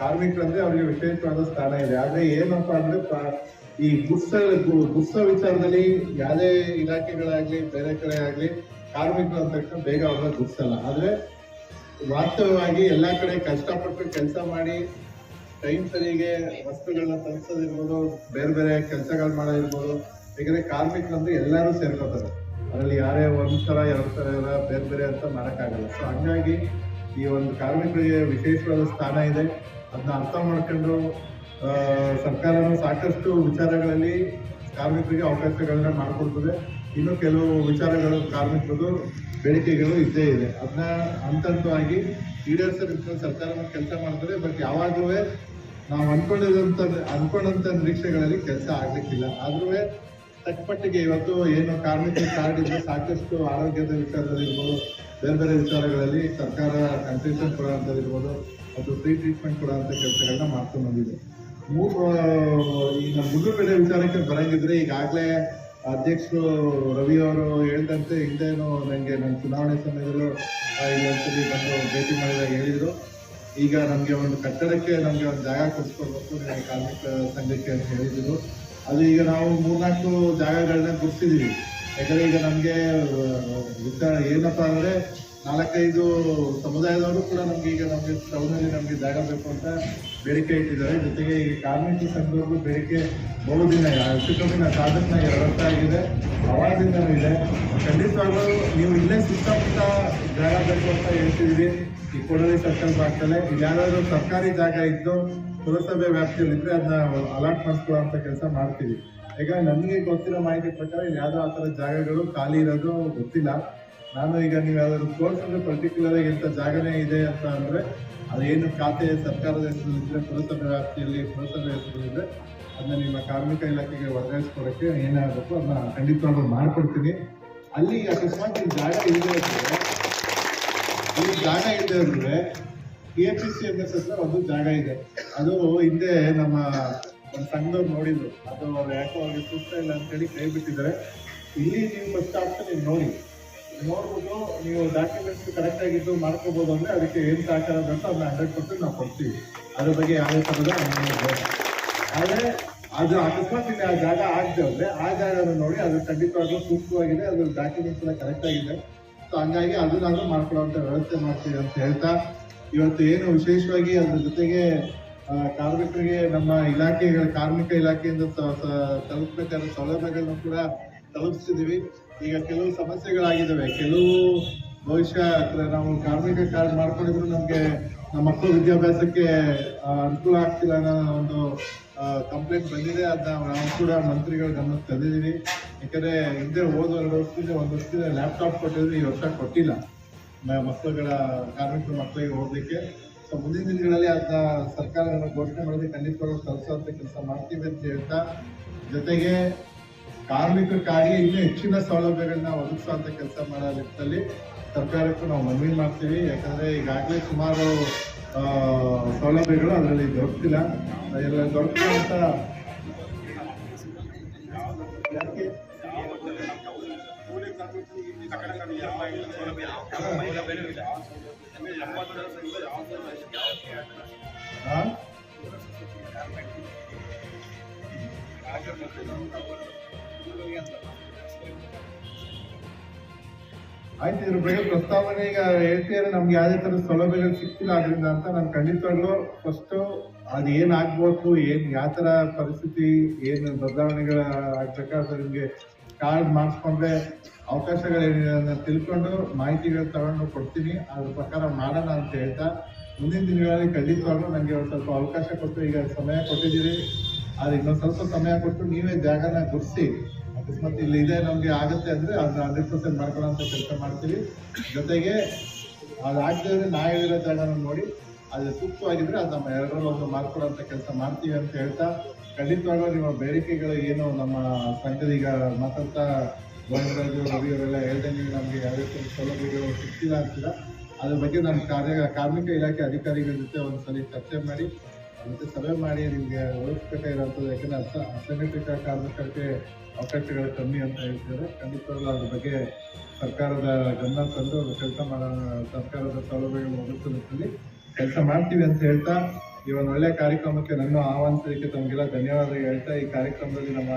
ಕಾರ್ಮಿಕರಂದ್ರೆ ಅವರಿಗೆ ವಿಶೇಷವಾದ ಸ್ಥಾನ ಇದೆ. ಆದ್ರೆ ಏನಪ್ಪಾ ಅಂದ್ರೆ ಈ ಗುಸ್ಸ ಗುಸ್ಸ ವಿಚಾರದಲ್ಲಿ ಯಾವುದೇ ಇಲಾಖೆಗಳಾಗ್ಲಿ, ಬೇರೆ ಕಡೆ ಆಗ್ಲಿ ಕಾರ್ಮಿಕರು ಅಂದ ತಕ್ಷಣ ಬೇಗ ಅವ್ರನ್ನ ಗುಸ್ಸಲ್ಲ. ಆದ್ರೆ ವಾಸ್ತವವಾಗಿ ಎಲ್ಲಾ ಕಡೆ ಕಷ್ಟಪಟ್ಟು ಕೆಲಸ ಮಾಡಿ, ಟೈಮ್ ಸರಿಗೆ ವಸ್ತುಗಳನ್ನ ತರಿಸೋದಿರ್ಬೋದು, ಬೇರೆ ಬೇರೆ ಕೆಲಸಗಳು ಮಾಡೋದಿರ್ಬೋದು ಯಾಕಂದ್ರೆ ಕಾರ್ಮಿಕರಂದ್ರೆ ಎಲ್ಲರೂ ಸೇರ್ಕೋತಾರೆ. ಅದರಲ್ಲಿ ಯಾರೇ ಒಂದ್ ಸಲ ಎರಡ್ ಸಲ ಬೇರೆ ಬೇರೆ ಅಂತ ಮಾಡೋಕ್ಕಾಗಲ್ಲ. ಸೊ ಹಂಗಾಗಿ ಈ ಒಂದು ಕಾರ್ಮಿಕರಿಗೆ ವಿಶೇಷವಾದ ಸ್ಥಾನ ಇದೆ. ಅದನ್ನ ಅರ್ಥ ಮಾಡ್ಕೊಂಡು ಆ, ಸರ್ಕಾರನು ಸಾಕಷ್ಟು ವಿಚಾರಗಳಲ್ಲಿ ಕಾರ್ಮಿಕರಿಗೆ ಅವಕಾಶಗಳನ್ನ ಮಾಡಿಕೊಡ್ತದೆ. ಇನ್ನು ಕೆಲವು ವಿಚಾರಗಳು ಕಾರ್ಮಿಕರದು ಬೇಡಿಕೆಗಳು ಇದ್ದೇ ಇದೆ. ಅದನ್ನ ಹಂತ ಹಂತವಾಗಿ ಸರ್ಕಾರ ಕೆಲಸ ಮಾಡ್ತದೆ ಬಟ್ ಯಾವಾಗಲೂ ನಾವು ಅನ್ಕೊಂಡಿದಂತ ಅಂದ್ಕೊಂಡಂಥ ನಿರೀಕ್ಷೆಗಳಲ್ಲಿ ಕೆಲಸ ಆಗಲಿಕ್ಕಿಲ್ಲ. ಆದ್ರೂ ತಕ್ಕಮಟ್ಟಿಗೆ ಇವತ್ತು ಏನು ಕಾರ್ಮಿಕ ಕಾರ್ಡ್ ಇದ್ರೆ ಸಾಕಷ್ಟು ಆರೋಗ್ಯದ ವಿಚಾರದಲ್ಲಿರ್ಬೋದು ಬೇರೆ ಬೇರೆ ವಿಚಾರಗಳಲ್ಲಿ ಸರ್ಕಾರ ಕನ್ಸೆಷನ್ ಕೊಡುವಂಥದ್ದಿರ್ಬೋದು ಮತ್ತು ಫ್ರೀ ಟ್ರೀಟ್ಮೆಂಟ್ ಕೊಡುವಂಥ ಕೆಲಸಗಳನ್ನ ಮಾಡ್ಕೊಂಡು ಬಂದಿದೆ. ಮೂರು ಈಗ ಮುಗುಳ್ಬೆಲೆ ವಿಚಾರಕ್ಕೆ ಬರಂಗಿದ್ರೆ ಈಗಾಗಲೇ ಅಧ್ಯಕ್ಷರು ರವಿ ಅವರು ಹೇಳಿದಂತೆ ಹಿಂದೇನು ನನಗೆ ನನ್ನ ಚುನಾವಣೆ ಸಮಯದಲ್ಲೂ ಇಲ್ಲಿ ಬಂದು ಭೇಟಿ ಮಾಡಿದಾಗ ಹೇಳಿದರು. ಈಗ ನಮಗೆ ಒಂದು ಕಟ್ಟಡಕ್ಕೆ ನಮಗೆ ಒಂದು ಜಾಗ ಕೊಡಿಸ್ಕೊಡ್ಬೇಕು, ಕಾರ್ಮಿಕ ಸಂಘಕ್ಕೆ ಅಂತ ಹೇಳಿದ್ರು. ಅದು ಈಗ ನಾವು ಮೂರ್ನಾಲ್ಕು ಜಾಗಗಳನ್ನ ಗುರ್ತಿದ್ದೀವಿ. ಯಾಕಂದ್ರೆ ಈಗ ನಮಗೆ ಏನಪ್ಪ ಅಂದರೆ ನಾಲ್ಕೈದು ಸಮುದಾಯದವರು ಕೂಡ ನಮಗೆ ಈಗ ನಮಗೆ ಟೌನಲ್ಲಿ ನಮಗೆ ಜಾಗ ಬೇಕು ಅಂತ ಬೇಡಿಕೆ ಇಟ್ಟಿದ್ದಾರೆ. ಜೊತೆಗೆ ಈ ಕಾರ್ಮಿಕ ಸಂಘದವ್ರಿಗೂ ಬೇಡಿಕೆ ಬಹುದಿನ ಹೆಚ್ಚು ಕಮ್ಮಿ ನಾವು ಸಾಧನ ಎರಡು ಆಗಿದೆ. ಅವಾಗದಿಂದನೂ ಇದೆ. ಖಂಡಿತವಾಗ್ಲೂ ನೀವು ಇಲ್ಲೇ ಸುತ್ತಮುತ್ತ ಜಾಗ ಬೇಕು ಅಂತ ಹೇಳ್ತಿದ್ದೀವಿ ಈ ಕೊಡಲಿ ಸರ್ಕಲ್ ಭಾಗದಲ್ಲೇ ಇಲ್ಲಾದರೂ ಸರ್ಕಾರಿ ಜಾಗ ಇದ್ದು ಪುರಸಭೆ ವ್ಯಾಪ್ತಿಯಲ್ಲಿ ಇದ್ರೆ ಅದನ್ನ ಅಲಾಟ್ ಮಾಡಿಸ್ಕೊಳ್ಳೋ ಕೆಲಸ ಮಾಡ್ತೀವಿ. ಯಾಕಂದ್ರೆ ನನಗೆ ಗೊತ್ತಿರೋ ಮಾಹಿತಿ ಪ್ರಕಾರ ಇಲ್ಲಿ ಯಾವ್ದೋ ಆ ಥರ ಜಾಗಗಳು ಖಾಲಿ ಇರೋದು ಗೊತ್ತಿಲ್ಲ. ನಾನು ಈಗ ನೀವು ಯಾವ್ದಾದ್ರು ತೋರಿಸಿದ್ರೆ ಪರ್ಟಿಕ್ಯುಲರ್ ಆಗಿ ಎಂಥ ಜಾಗನೇ ಇದೆ ಅಂತ ಅಂದ್ರೆ ಅದೇನು ಖಾತೆ ಸರ್ಕಾರದ ಹೆಸರಲ್ಲಿದ್ರೆ ಪುರಸಭೆ ವ್ಯಾಪ್ತಿಯಲ್ಲಿ ಪುರಸಭೆ ಹೆಸರಲ್ಲಿದ್ರೆ ಅದನ್ನ ನಿಮ್ಮ ಕಾರ್ಮಿಕ ಇಲಾಖೆಗೆ ವರ್ಗಾಯಿಸ್ಕೊಡಕ್ಕೆ ಏನಾಗಬೇಕು ಅದನ್ನ ಖಂಡಿತವಾಗ್ಲೂ ಮಾಡ್ಕೊಡ್ತೀನಿ. ಅಲ್ಲಿ ಅಕಸ್ಮಾತ್ ಈ ಜಾಗ ಇಲ್ಲದೆ ಇದ್ರೆ ಈ ಜಾಗ ಇದೆ ಅಂದ್ರೆ ಪಿ ಸಿ ಎಂ ಎಸ್ ಒಂದು ಜಾಗ ಇದೆ. ಅದು ಹಿಂದೆ ನಮ್ಮ ಸಂಘದವ್ರು ನೋಡಿದ್ರು. ಅದು ಅವ್ರು ಯಾಕೋ ಅವ್ರಿಗೆ ಸೂಕ್ತ ಇಲ್ಲ ಅಂತೇಳಿ ಕೈ ಬಿಟ್ಟಿದ್ದಾರೆ. ಇಲ್ಲಿ ನೀವು ಫಸ್ಟ್ ಆಪ್ಷನ್ ನೀವು ನೋಡಿ. ನೋಡ್ಬಿಟ್ಟು ನೀವು ಡಾಕ್ಯುಮೆಂಟ್ಸ್ ಕರೆಕ್ಟ್ ಆಗಿದ್ದು ಮಾಡ್ಕೋಬಹುದು ಅಂದ್ರೆ ಅದಕ್ಕೆ ಏನ್ ಸಹಕಾರ ಅಂತ ಅದನ್ನ ಹಂಡ್ರೆಡ್ ಪರ್ಸೆಂಟ್ ನಾವು ಕೊಡ್ತೀವಿ. ಅದ್ರ ಬಗ್ಗೆ ಯಾವುದೇ ಥರದ ಆದರೆ ಅದು ಅಕಸ್ಮಾತ್ ಇಲ್ಲಿ ಆ ಜಾಗ ಆಗದೆ ಹೋದ್ರೆ ಆ ಜಾಗನ ನೋಡಿ ಅದು ಖಂಡಿತವಾಗ್ಲೂ ಸೂಕ್ತವಾಗಿದೆ ಅದ್ರ ಡಾಕ್ಯುಮೆಂಟ್ಸ್ ಎಲ್ಲ ಕರೆಕ್ಟ್ ಆಗಿದೆ. ಸೊ ಹಂಗಾಗಿ ಅದನ್ನಾದ್ರೂ ಮಾಡ್ಕೊಳ್ಳೋ ವ್ಯವಸ್ಥೆ ಮಾಡ್ತೀವಿ ಅಂತ ಹೇಳ್ತಾ ಇವತ್ತು ಏನು ವಿಶೇಷವಾಗಿ ಅದ್ರ ಜೊತೆಗೆ ಕಾರ್ಮಿಕರಿಗೆ ನಮ್ಮ ಇಲಾಖೆಗಳ, ಕಾರ್ಮಿಕ ಇಲಾಖೆಯಿಂದ ತಲುಪಬೇಕಾದ ಸೌಲಭ್ಯಗಳನ್ನು ಕೂಡ ತಲುಪಿಸಿದೀವಿ ಈಗ ಕೆಲವು ಸಮಸ್ಯೆಗಳಾಗಿದ್ದಾವೆ. ಕೆಲವು ಬಹುಶಃ ನಾವು ಕಾರ್ಮಿಕ ಕಾರ್ಡ್ ಮಾಡ್ಕೊಂಡಿದ್ರು ನಮಗೆ ನಮ್ಮ ಮಕ್ಕಳು ವಿದ್ಯಾಭ್ಯಾಸಕ್ಕೆ ಅನುಕೂಲ ಆಗ್ತಿಲ್ಲ ಅನ್ನೋ ಒಂದು ಕಂಪ್ಲೇಂಟ್ ಬಂದಿದೆ. ಅದನ್ನ ನಾವು ಕೂಡ ಮಂತ್ರಿಗಳ ಗಮನಕ್ಕೆ ತಂದಿದ್ದೀವಿ. ಯಾಕಂದರೆ ಹಿಂದೆ ಹೋದ ಎರಡು ವರ್ಷದಿಂದ, ಒಂದು ವರ್ಷದಿಂದ ಲ್ಯಾಪ್ಟಾಪ್ ಕೊಟ್ಟಿದ್ರು, ಈ ವರ್ಷ ಕೊಟ್ಟಿಲ್ಲ. ಮಕ್ಕಳುಗಳ, ಕಾರ್ಮಿಕರು ಮಕ್ಕಳಿಗೆ ಓದಲಿಕ್ಕೆ. ಸೊ ಮುಂದಿನ ದಿನಗಳಲ್ಲಿ ಅದನ್ನ ಸರ್ಕಾರ ಘೋಷಣೆ ಮಾಡಿದ್ರೆ ಖಂಡಿತವಾಗ್ಲೂ ತಲುಪಿಸುವಂತ ಕೆಲಸ ಮಾಡ್ತೀವಿ ಅಂತ ಹೇಳ್ತಾ, ಜೊತೆಗೆ ಕಾರ್ಮಿಕರಿಗಾಗಿ ಇನ್ನೂ ಹೆಚ್ಚಿನ ಸೌಲಭ್ಯಗಳನ್ನ ಒದಗಿಸುವಂತ ಕೆಲಸ ಮಾಡೋ ನಿಟ್ಟಿನಲ್ಲಿ ಸರ್ಕಾರಕ್ಕೂ ನಾವು ಮನವಿ ಮಾಡ್ತೀವಿ. ಯಾಕಂದ್ರೆ ಈಗಾಗಲೇ ಸುಮಾರು ಸೌಲಭ್ಯಗಳು ಅದರಲ್ಲಿ ದೊರಕಿಲ್ಲ. ಎಲ್ಲ ದೊರಕಿಲ್ಲ ಆಯ್ತು, ಇದ್ರ ಬಗ್ಗೆ ಪ್ರಸ್ತಾವನೆ ಈಗ ಹೇಳ್ತಿದ್ರೆ ನಮ್ಗೆ ಯಾವುದೇ ತರ ಸೌಲಭ್ಯಗಳು ಸಿಕ್ತಿಲ್ಲ ಅದರಿಂದ ಅಂತ ನಾನು ಖಂಡಿತವಾಗ್ಲೂ ಫಸ್ಟ್ ಅದು ಏನ್ ಆಗ್ಬೇಕು, ಏನ್, ಯಾವ ತರ ಪರಿಸ್ಥಿತಿ, ಏನು, ಬದಲಾವಣೆಗಳ ಆಗ್ಬೇಕಾದ್ರೆ ನಿಮ್ಗೆ ಕಾರ್ಡ್ ಮಾಡಿಸ್ಕೊಂಡ್ರೆ ಅವಕಾಶಗಳೇನಿದೆ ಅದನ್ನ ತಿಳ್ಕೊಂಡು ಮಾಹಿತಿಗಳು ತಗೊಂಡು ಕೊಡ್ತೀನಿ. ಅದ್ರ ಪ್ರಕಾರ ಮಾಡೋಣ ಅಂತ ಹೇಳ್ತಾ, ಮುಂದಿನ ದಿನಗಳಲ್ಲಿ ಖಂಡಿತವಾಗ್ಲೂ ನನಗೆ ಒಂದು ಸ್ವಲ್ಪ ಅವಕಾಶ ಕೊಟ್ಟು, ಈಗ ಸಮಯ ಕೊಟ್ಟಿದ್ದೀರಿ. ಆದ್ರೆ ಇನ್ನೊಂದು ಸ್ವಲ್ಪ ಸಮಯ ಕೊಟ್ಟು ನೀವೇ ಜಾಗನ ಗುರ್ಸಿ, ಅಕಸ್ಮಾತ್ ಇಲ್ಲಿ ಇದೆ ನಮಗೆ ಆಗುತ್ತೆ ಅಂದರೆ ಅದನ್ನ ಹಂಡ್ರೆಡ್ ಪರ್ಸೆಂಟ್ ಮಾಡ್ಕೊಳ್ಳೋಂಥ ಕೆಲಸ ಮಾಡ್ತೀವಿ. ಜೊತೆಗೆ ಅದಾಗದೇ ನಾ ಹೇಳಿರೋ ಜಾಗನ ನೋಡಿ ಅದು ಸೂಕ್ತವಾಗಿದ್ದರೆ ಅದು ನಮ್ಮ ಎರಡರಲ್ಲಿ ಒಂದು ಮಾಡ್ಕೊಡೋಂಥ ಕೆಲಸ ಮಾಡ್ತೀವಿ ಅಂತ ಹೇಳ್ತಾ, ಖಂಡಿತವಾಗ್ಲೂ ನಿಮ್ಮ ಬೇಡಿಕೆಗಳು ಏನು ನಮ್ಮ ಸಂಘದ ಈಗ ಮಾತಾಡ್ತಾ ಗೋವಿಂದರಾಜು ರವಿ ಅವರೆಲ್ಲ ಹೇಳ್ದಂಗೆ ನಮಗೆ ಯಾವ ರೀತಿ ಸೌಲಭ್ಯಗಳು ಸಿಗ್ತಿಲ್ಲ ಅಂತೀರ? ಅದ್ರ ಬಗ್ಗೆ ನಾನು ಕಾರ್ಯ, ಕಾರ್ಮಿಕ ಇಲಾಖೆ ಅಧಿಕಾರಿಗಳ ಜೊತೆ ಒಂದ್ಸಲಿ ಚರ್ಚೆ ಮಾಡಿ, ಮತ್ತೆ ಸಭೆ ಮಾಡಿ ನಿಮಗೆ ಒದಗಿಸ್ಬೇಕಾಗಿರೋಂಥದ್ದು ಯಾಕಂದರೆ ಅಸ, ಅಸಂಘಟಿತ ಕಾರ್ಮಿಕರಿಗೆ ಅವಕಾಶಗಳು ಕಮ್ಮಿ ಅಂತ ಹೇಳ್ತಾರೆ ಖಂಡಿತವಾಗ್ಲೂ ಅದ್ರ ಬಗ್ಗೆ ಸರ್ಕಾರದ ಗಮನ ತಂದು ಕೆಲಸ ಮಾಡೋ, ಸರ್ಕಾರದ ಸೌಲಭ್ಯಗಳನ್ನು ಒದಗಿಸೋ ನಿಟ್ಟಿನಲ್ಲಿ ಕೆಲಸ ಮಾಡ್ತೀವಿ ಅಂತ ಹೇಳ್ತಾ, ಈ ಒಂದು ಒಳ್ಳೆಯ ಕಾರ್ಯಕ್ರಮಕ್ಕೆ ನನ್ನ ಆಹ್ವಾನಿಸೋದಕ್ಕೆ ತಮಗೆಲ್ಲ ಧನ್ಯವಾದ ಹೇಳ್ತಾ, ಈ ಕಾರ್ಯಕ್ರಮದಲ್ಲಿ ನಮ್ಮ